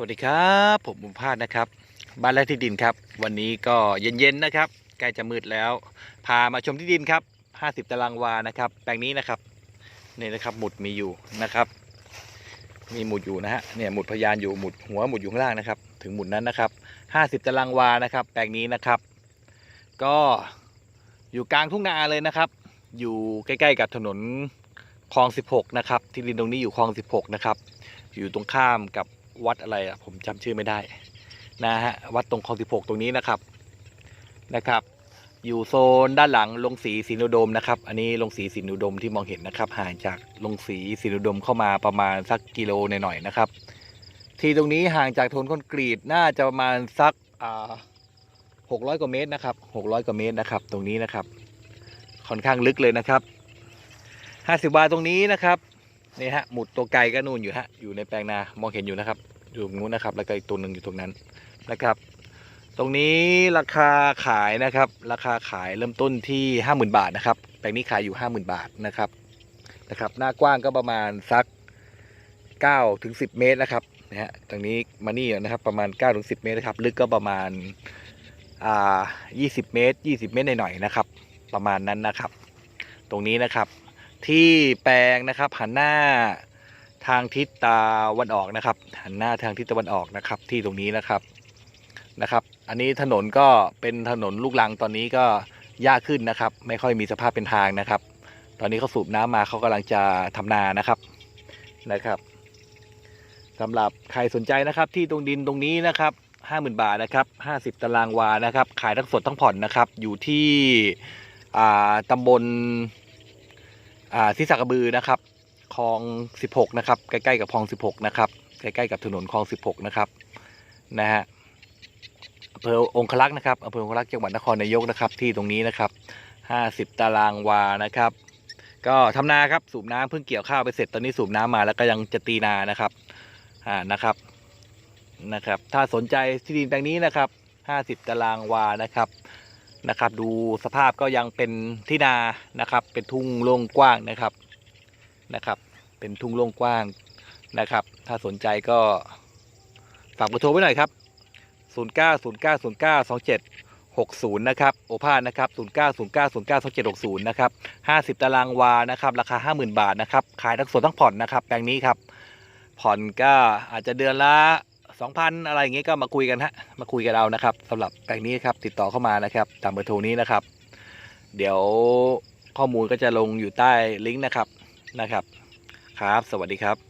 วัสดีครับ ผมบุญพาสนะครับ บ้านแรกที่ดินครับ วันนี้ก็เย็นๆนะครับใกล้จะมืดแล้ว พามาชมที่ดินครับ 50 ตารางวานะครับ แปลงนี้นะครับนี่นะครับหมุดมีอยู่นะครับ มีหมุดอยู่นะฮะเนี่ยหมุดพยานอยู่หมุดหัวหมุดอยู่ข้างล่างนะครับ ถึงหมุดนั้นนะครับ 50 ตารางวานะครับ แปลงนี้นะครับ ก็อยู่กลางทุ่งนาเลยนะครับ อยู่ใกล้ๆกับถนนคลอง 16 นะครับ ที่ดินตรงนี้อยู่คลอง 16 นะครับ อยู่ตรงข้ามกับ วัดอะไรอะผมจำชื่อไม่ได้นะฮะวัดตรงคลอง16ตรงนี้นะครับนะครับ อยู่โซนด้านหลังลงสีสินุดมนะครับ อันนี้ลงสีสินุดมที่มองเห็นนะครับ ห่างจากลงสีสินุดมเข้ามาประมาณสักกิโลหน่อยๆนะครับ ที่ตรงนี้ห่างจากถนนคอนกรีตน่าจะประมาณสักอ่าหกร้อยกว่าเมตรนะครับหกร้อยกว่าเมตรนะครับ ตรงนี้นะครับ ค่อนข้างลึกเลยนะครับห้าสิบบาทตรงนี้นะครับ นี่ฮะหมุดตัวไกลก็นู่นอยู่ฮะอยู่ในแปลงนามองเห็นอยู่นะครับ อยู่ตรงนู้นนะครับ แล้วก็อีกตัวหนึ่งอยู่ตรงนั้นนะครับ ตรงนี้ราคาขายนะครับ ราคาขายเริ่มต้นที่ห้าหมื่นบาทนะครับ แปลงนี้ขายอยู่ห้าหมื่นบาทนะครับนะครับ หน้ากว้างก็ประมาณสักเก้าถึงสิบเมตรนะครับนะฮะตรงนี้มานี่นะครับประมาณเก้าถึงสิบเมตรนะครับ ลึกก็ประมาณอ่ายี่สิบเมตรยี่สิบเมตรหน่อยๆนะครับ ประมาณนั้นนะครับ ตรงนี้นะครับ ที่แปลงนะครับหันหน้าทางทิศตะวันออกนะครับ หันหน้าทางทิศตะวันออกนะครับ ที่ตรงนี้นะครับนะครับ อันนี้ถนนก็เป็นถนนลูกรังตอนนี้ก็ยากขึ้นนะครับ ไม่ค่อยมีสภาพเป็นทางนะครับ ตอนนี้เขาสูบน้ำมาเขากำลังจะทำนานะครับนะครับสำหรับใครสนใจนะครับ ที่ตรงดินตรงนี้นะครับห้าหมื่นบาทนะครับห้าสิบตารางวานะครับ ขายทั้งสดทั้งผ่อนนะครับ อยู่ที่อ่าตำบล อ่าที่สักกระบือนะครับคลอง 16 นะครับ ใกล้ๆกับคลอง 16 นะครับ ใกล้ๆกับถนนคลอง 16 นะครับนะฮะอำเภอองคลักษ์นะครับอำเภอองคลักษ์จังหวัดนครนายกนะครับ ที่ตรงนี้นะครับ 50 ตารางวานะครับ ก็ทำนาครับสูบน้ำเพิ่งเกี่ยวข้าวไปเสร็จตอนนี้สูบน้ำมาแล้วก็ยังจะตีนานะครับอ่านะครับนะครับ ถ้าสนใจที่ดินแปลงนี้นะครับ 50 ตารางวานะครับ นะครับ ดูสภาพก็ยังเป็นที่นานะครับ เป็นทุ่งโล่งกว้างนะครับนะครับ เป็นทุ่งโล่งกว้างนะครับ ถ้าสนใจก็ฝากเบอร์โทรไว้หน่อยครับ 0 9 0 9 0 9 2 7 6 0 นะครับ โอภาสนะครับ 0 9 0 9 0 9 2 7 6 0 นะครับ 50 ตารางวา นะครับ ราคา 50,000 บาทนะครับ ขายทั้งสดทั้งผ่อนนะครับ แปลงนี้ครับ ผ่อนก็อาจจะเดือนละ 2,000 อะไรอย่างเงี้ยก็มาคุยกันฮะมาคุยกันเอานะครับสำหรับแปลงนี้ครับติดต่อเข้ามานะครับ ตามเบอร์โทรนี้นะครับ เดี๋ยวข้อมูลก็จะลงอยู่ใต้ลิงก์นะครับนะครับ ครับ สวัสดีครับ